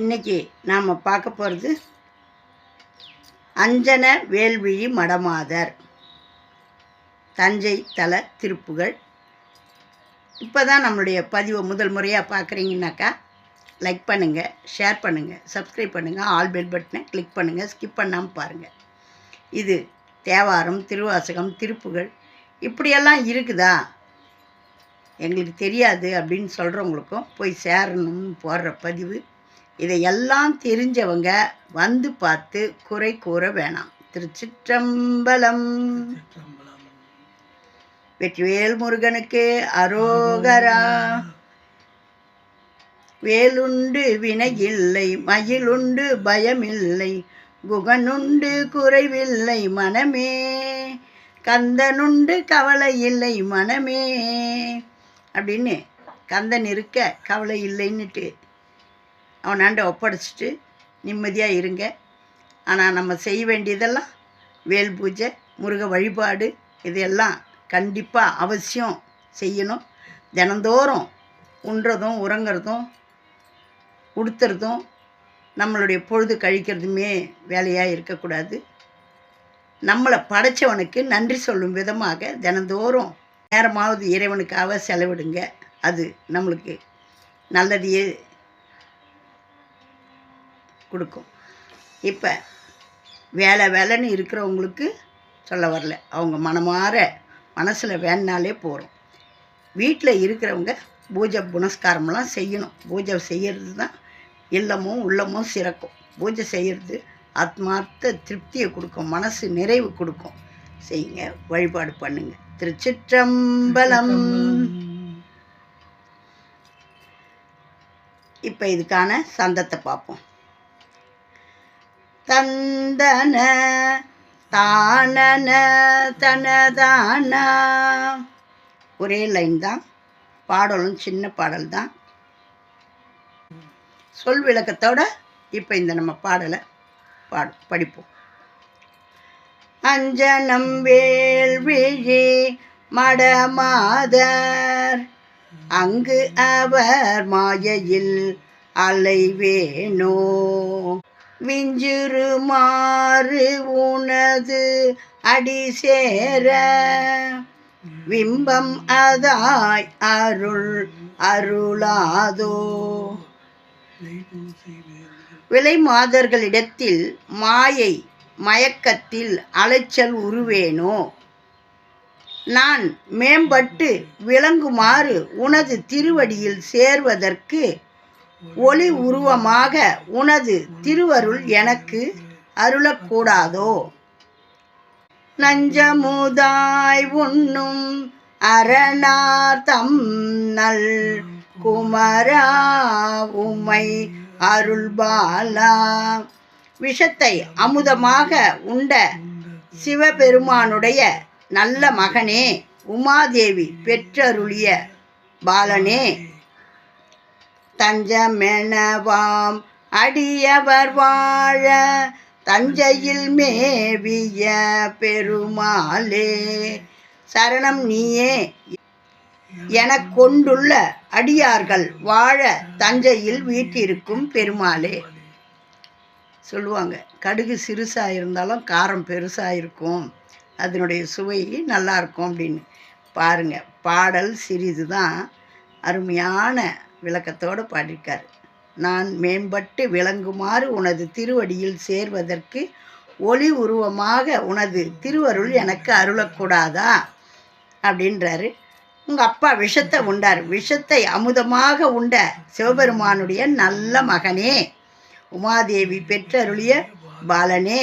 இன்றைக்கி நாம் பார்க்க போகிறது அஞ்சன வேல்விழி மடமாதர். தஞ்சை தல திருப்புகள். இப்போ தான் நம்மளுடைய பதிவை முதல் முறையாக பார்க்குறீங்கனாக்கா லைக் பண்ணுங்கள் ஷேர் பண்ணுங்கள் சப்ஸ்கிரைப் பண்ணுங்கள் ஆல் பெல் பட்டனை கிளிக் பண்ணுங்கள் ஸ்கிப் பண்ணாமல் பாருங்கள் இது தேவாரம் திருவாசகம் திருப்புகள் இப்படியெல்லாம் இருக்குதா? எங்களுக்கு தெரியாது அப்படின்னு சொல்கிறவங்களுக்கும் போய் சேரணும்னு போடுற பதிவு. இதையெல்லாம் தெரிஞ்சவங்க வந்து பார்த்து குறை கூற வேணாம். திருச்சிற்றம்பலம். வெற்றிவேல் முருகனுக்கு அரோகரா. வேலுண்டு வினையில்லை மயிலுண்டு பயமில்லை குகனுண்டு குறைவில்லை மனமே. கந்தனுண்டு கவலை இல்லை மனமே. அப்படின்னு கந்தன் இருக்க கவலை இல்லைன்னுட்டு அவனாண்ட ஒப்படைச்சிட்டு நிம்மதியாக இருங்க. ஆனால் நம்ம செய்ய வேண்டியதெல்லாம் வேல் பூஜை முருக வழிபாடு இதையெல்லாம் கண்டிப்பாக அவசியம் செய்யணும். தினந்தோறும் உண்றதும் உறங்குறதும் உடுத்துறதும் நம்மளுடைய பொழுது கழிக்கிறதுமே வேலையாக இருக்கக்கூடாது. நம்மளை படைச்சவனுக்கு நன்றி சொல்லும் விதமாக தினந்தோறும் நேரமாவது இறைவனுக்காக செலவிடுங்க. அது நம்மளுக்கு நல்லதையே கொடுக்கும். இப்போ வேலை வேலைன்னு இருக்கிறவங்களுக்கு சொல்ல வரல. அவங்க மனமாற மனசில் வேணுனாலே போகிறோம் வீட்டில் இருக்கிறவங்க பூஜை புனஸ்காரம்லாம் செய்யணும். பூஜை செய்கிறது தான் இல்லமும் உள்ளமும் சிறக்கும். பூஜை செய்கிறது ஆத்மார்த்த திருப்தியை கொடுக்கும். மனசு நிறைவு கொடுக்கும். செய்யுங்க. வழிபாடு பண்ணுங்க. திருச்சிற்றம்பலம். இப்போ இதுக்கான சந்தத்தை பார்ப்போம். தந்தன தானன தனதானா. ஒரே லைன் தான். பாடலும் சின்ன பாடல் தான். சொல் விளக்கத்தோட இப்போ இந்த நம்ம பாடலை பாடு படிப்போம். அஞ்சனம் வேள்விழி மடமாதர் அங்கு அவர் மாயையில் அலைவேனோ விஞ்சுருமாறு உனது அடி சேர. விம்பம் அதாய் அருள் அருளாதோ. விலை மாதர்களிடத்தில் மாயை மயக்கத்தில் அலைச்சல் உருவேனோ? நான் மேம்பட்டு விளங்குமாறு உனது திருவடியில் சேர்வதற்கு ஒளி உருவமாக உனது திருவருள் எனக்கு அருளக்கூடாதோ? நஞ்சமுதாய் உண்ணும் அரணார்த்தம் நல் குமரா உமை அருள்பாலா. விஷத்தை அமுதமாக உண்ட சிவபெருமானுடைய நல்ல மகனே உமாதேவி பெற்றருளிய பாலனே தஞ்சமெனவாம். அடியவர் வாழ தஞ்சையில் மேவிய பெருமாளே சரணம் நீயே. எனக் கொண்டுள்ள அடியார்கள் வாழ தஞ்சையில் வீட்டிருக்கும் பெருமாளே. சொல்லுவாங்க கடுகு சிறுசாக இருந்தாலும் காரம் பெருசாக இருக்கும். அதனுடைய சுவை நல்லா இருக்கும் அப்படின்னு. பாருங்கள் பாடல் சிறிது தான் அருமையான விளக்கத்தோடு பாடியிருக்கார். நான் மேம்பட்டு விளங்குமாறு உனது திருவடியில் சேர்வதற்கு ஒளி உருவமாக உனது திருவருள் எனக்கு அருளக்கூடாதா? அப்படின்றாரு. உங்கள் அப்பா விஷத்தை உண்டார். விஷத்தை அமுதமாக உண்ட சிவபெருமானுடைய நல்ல மகனே உமாதேவி பெற்றருளிய பாலனே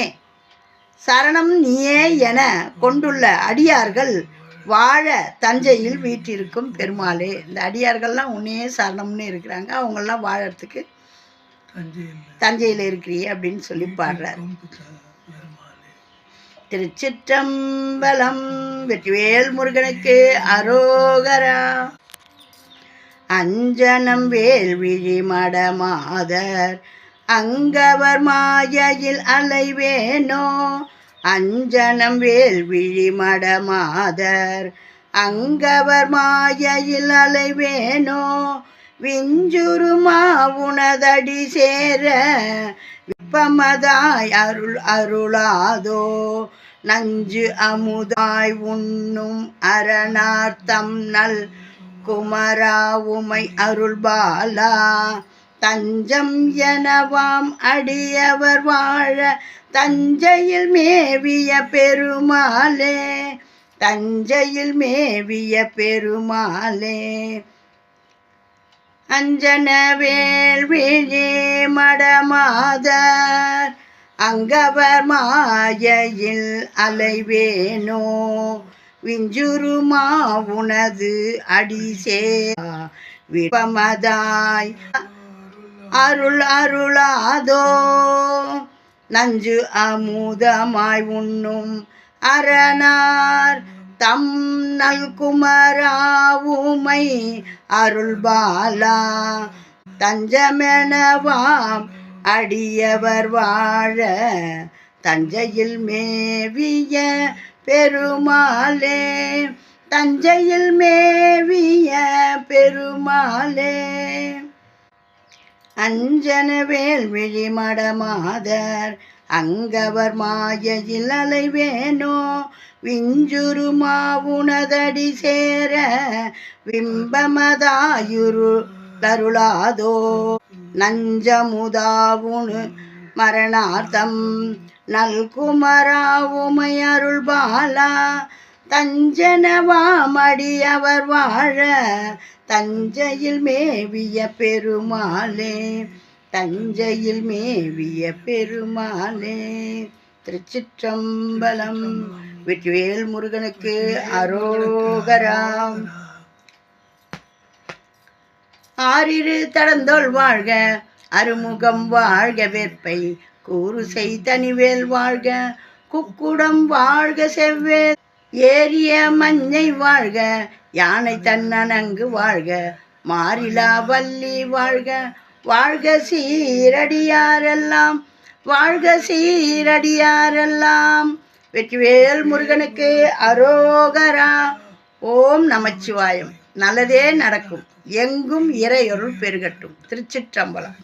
சரணம் நீயே என கொண்டுள்ள அடியார்கள் வாழ தஞ்சையில் வீற்றிருக்கும் பெருமாளே. இந்த அடியார்கள்லாம் உன்னையே சரணம்னு இருக்கிறாங்க. அவங்கெல்லாம் வாழறதுக்கு தஞ்சையில். இருக்கிறியே அப்படின்னு சொல்லி பாடுறார். திருச்சிற்றம்பலம் வெற்றிவேல் முருகனுக்கு அரோகரா. அஞ்சனம் வேல்விழி மடமாதர். அங்கவர் மாயையில் அலைவேனோ. அஞ்சனம் வேல் விழிமடமாதர் அங்கவர் மாயையில் அலைவேனோ விஞ்சுருமா உனதடி சேர. விப்பமதாய் அருள் அருளாதோ நஞ்சு அமுதாய் உண்ணும் அரணார்த்தம் நல் குமரா உமை அருள்பாலா. தஞ்சம் எனவாம் அடியவர் வாழ தஞ்சையில் மேவிய பெருமாளே. தஞ்சையில் மேவிய பெருமாளே. அஞ்சன வேள்விழி மடமாதர் அங்கவர் மாயையில் அலைவேனோ. விஞ்சுருமா உனது அடிசே. விபமதாய் அருள் அருளாதோ. நஞ்சு அமுதமாய் உண்ணும் அரணார். தம் நல்குமராவுமை அருள்பாலா தஞ்சமெனவாம் அடியவர் வாழ. தஞ்சையில் மேவிய பெருமாளே. தஞ்சையில் மேவிய பெருமாளே. அஞ்சனவேல் விழிமடமாதர் அங்கவர் மாயையில் அலைவேனோ விஞ்சுருமா உனதடி சேர விம்பமதாயுரு தருளாதோ நஞ்சமுதாவுனு மரணார்த்தம் நல்குமராவுமை அருள்பாலா தஞ்சனவாமடியவர் வாழ தஞ்சையில் மேவிய பெருமாளே தஞ்சையில் மேவிய பெருமாளே. திருச்சிற்றம்பலம் வெற்றிவேல் முருகனுக்கு அரோகராம் ஆறிரு தடந்தோள் வாழ்க அருமுகம் வாழ்க வேற்பை கூறு செய் தனிவேல் வாழ்க குக்குடம் வாழ்க செவ்வேல் ஏரிய மஞ்சை வாழ்க யானை தன்னனங்கு வாழ்க மாறிலா வள்ளி வாழ்க. வாழ்க சீரடியாரெல்லாம் வாழ்க சீரடியாரெல்லாம். வெற்றிவேல் முருகனுக்கு அரோகரா. ஓம் நமச்சிவாயம். நல்லதே நடக்கும். எங்கும் இறையொருள் பெருகட்டும். திருச்சிற்றம்பலம்.